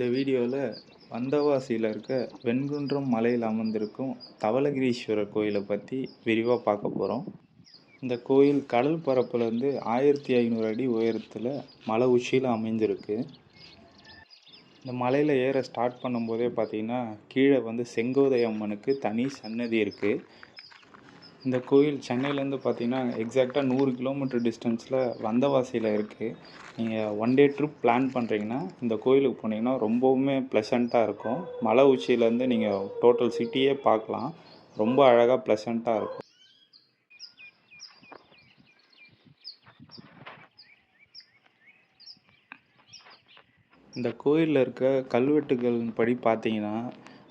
இந்த வீடியோவில் வந்தவாசியில் இருக்க வெண்குன்றம் மலையில் அமர்ந்திருக்கும் தவளகிரீஸ்வரர் கோயிலை பற்றி விரிவாக பார்க்க போகிறோம் இந்த கோயில் கடல் பரப்புலேருந்து ஆயிரத்தி ஐநூறு அடி உயரத்தில் மலை உச்சியில் அமைந்திருக்கு. இந்த மலையில் ஏற ஸ்டார்ட் பண்ணும்போதே பார்த்திங்கன்னா கீழே வந்து செங்கோதை அம்மனுக்கு தனி சன்னதி இருக்குது இந்த கோயில் சென்னையிலேருந்து பார்த்தீங்கன்னா எக்ஸாக்டாக நூறு கிலோமீட்டர் டிஸ்டன்ஸில் வந்தவாசியில் இருக்குது நீங்கள் ஒன் டே ட்ரிப் பிளான் பண்ணுறீங்கன்னா இந்த கோயிலுக்கு போனீங்கன்னா ரொம்பவுமே ப்ளசண்ட்டாக இருக்கும். மலை உச்சியிலேருந்து நீங்கள் டோட்டல் சிட்டியே பார்க்கலாம். ரொம்ப அழகாக ப்ளசண்ட்டாக இருக்கும். இந்த கோயிலில் இருக்க கல்வெட்டுகள் படி பார்த்தீங்கன்னா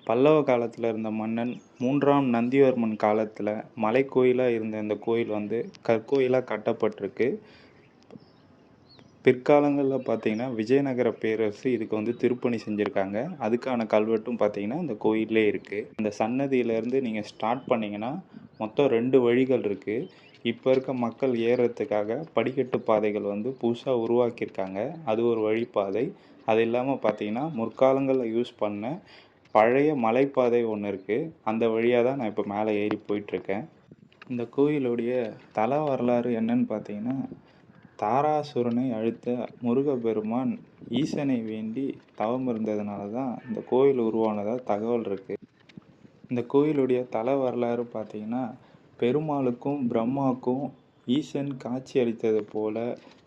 பல்லவ காலத்தில் இருந்த மன்னன் மூன்றாம் நந்திவர்மன் காலத்தில் மலைக்கோயிலாக இருந்த இந்த கோயில் வந்து கற்கோயிலாக கட்டப்பட்டிருக்கு. பிற்காலங்களில் பார்த்தீங்கன்னா விஜயநகர பேரரசு இதுக்கு வந்து திருப்பணி செஞ்சுருக்காங்க. அதுக்கான கல்வெட்டும் பார்த்தீங்கன்னா இந்த கோயிலே இருக்குது இந்த சன்னதியிலேருந்து நீங்கள் ஸ்டார்ட் பண்ணிங்கன்னா மொத்தம் ரெண்டு வழிகள் இருக்குது இப்போ இருக்க மக்கள் ஏறுறதுக்காக படிக்கட்டு பாதைகள் வந்து புதுசாக உருவாக்கியிருக்காங்க. அது ஒரு வழிப்பாதை. அது இல்லாமல் பார்த்தீங்கன்னா முற்காலங்களில் யூஸ் பண்ண பழைய மலைப்பாதை ஒன்று இருக்குது அந்த வழியாக தான் நான் இப்போ மேலே ஏறி போயிட்டுருக்கேன். இந்த கோயிலுடைய தல வரலாறு என்னன்னு பார்த்தீங்கன்னா தாராசுரனை அழுத்த முருகப்பெருமான் ஈசனை வேண்டி தவம் இருந்ததுனால தான் இந்த கோயில் உருவானதாக தகவல் இருக்குது இந்த கோயிலுடைய தல வரலாறு பார்த்தீங்கன்னா பெருமாளுக்கும் பிரம்மாவுக்கும் ஈசன் காட்சி அளித்தது போல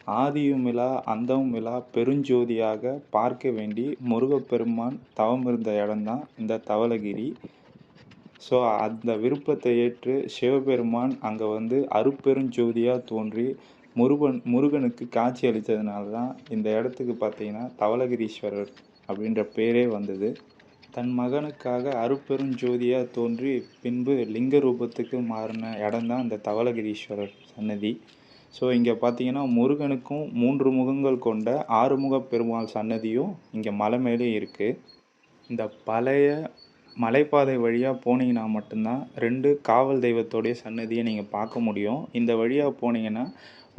ஆதியுமிலா அந்தமுமிலா பெருஞ்சோதியாக பார்க்க வேண்டி முருகப்பெருமான் தவம் இருந்த இடம்தான் இந்த தவளகிரி. ஸோ அந்த விருப்பத்தை ஏற்று சிவபெருமான் அங்கே வந்து அருப்பெருஞ்சோதியாக தோன்றி முருகன் முருகனுக்கு காட்சி அளித்ததுனால தான் இந்த இடத்துக்கு பார்த்தீங்கன்னா தவளகிரீஸ்வரர் அப்படின்ற பேரே வந்தது. தன் மகனுக்காக அருப்பெருஞ்சோதியாக தோன்றி பின்பு லிங்க ரூபத்துக்கு மாறின இடம்தான் இந்த தவளகிரீஸ்வரர் சன்னதி. ஸோ இங்கே பார்த்தீங்கன்னா முருகனுக்கும் மூன்று முகங்கள் கொண்ட ஆறுமுக பெருமாள் சன்னதியும் இங்கே மலை மேலே இருக்குது இந்த பழைய மலைப்பாதை வழியாக போனீங்கன்னா மட்டும்தான் ரெண்டு காவல் தெய்வத்தோடைய சன்னதியை நீங்கள் பார்க்க முடியும். இந்த வழியாக போனீங்கன்னா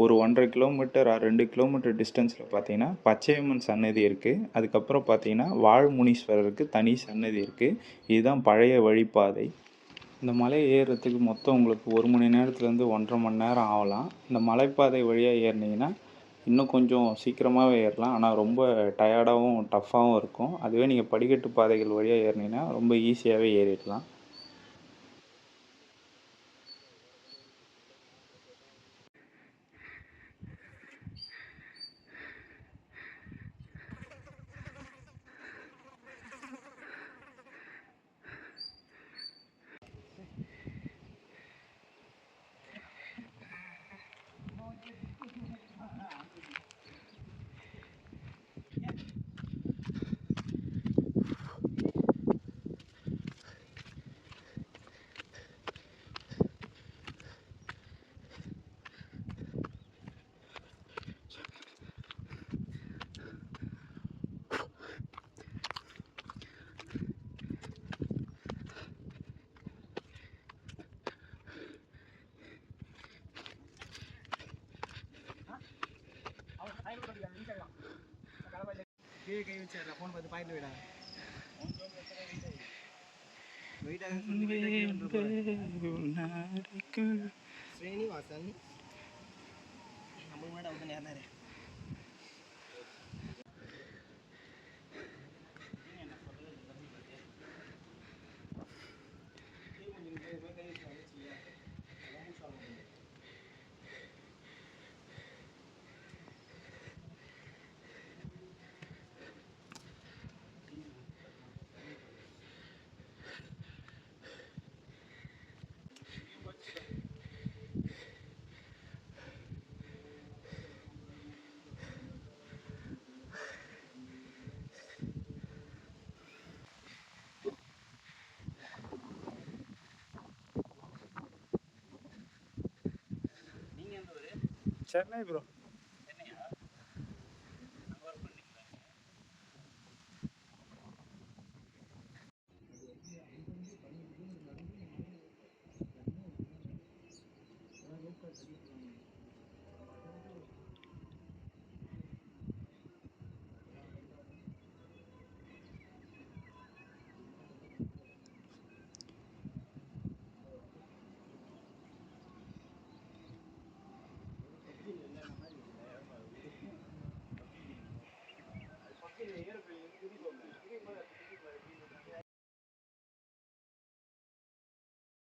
ஒரு ஒன்றரை கிலோமீட்டர் ரெண்டு கிலோமீட்டர் டிஸ்டன்ஸில் பார்த்தீங்கன்னா பச்சையம்மன் சன்னதி இருக்குது அதுக்கப்புறம் பார்த்தீங்கன்னா வாழ்முனீஸ்வரருக்கு தனி சன்னதி இருக்குது இதுதான் பழைய வழிப்பாதை. இந்த மலை ஏறுறதுக்கு மொத்தம் உங்களுக்கு ஒரு மணி நேரத்துலேருந்து ஒன்றரை மணி நேரம் ஆகலாம். இந்த மலைப்பாதை வழியாக ஏறினீங்கன்னா இன்னும் கொஞ்சம் சீக்கிரமாகவே ஏறலாம். ஆனால் ரொம்ப டயர்டாகவும் டஃப்பாகவும் இருக்கும். அதுவே நீங்கள் படிக்கட்டு பாதைகள் வழியாக ஏறினீங்கன்னா ரொம்ப ஈஸியாகவே ஏறிடலாம். வச்சிடுறா ஃபோன் பார்த்து பாயிண்ட் விடா ஸ்ரீனிவாசன் நம்ம முன்னாடி அவங்க நேர்னாரு சென்னை ப்ரோ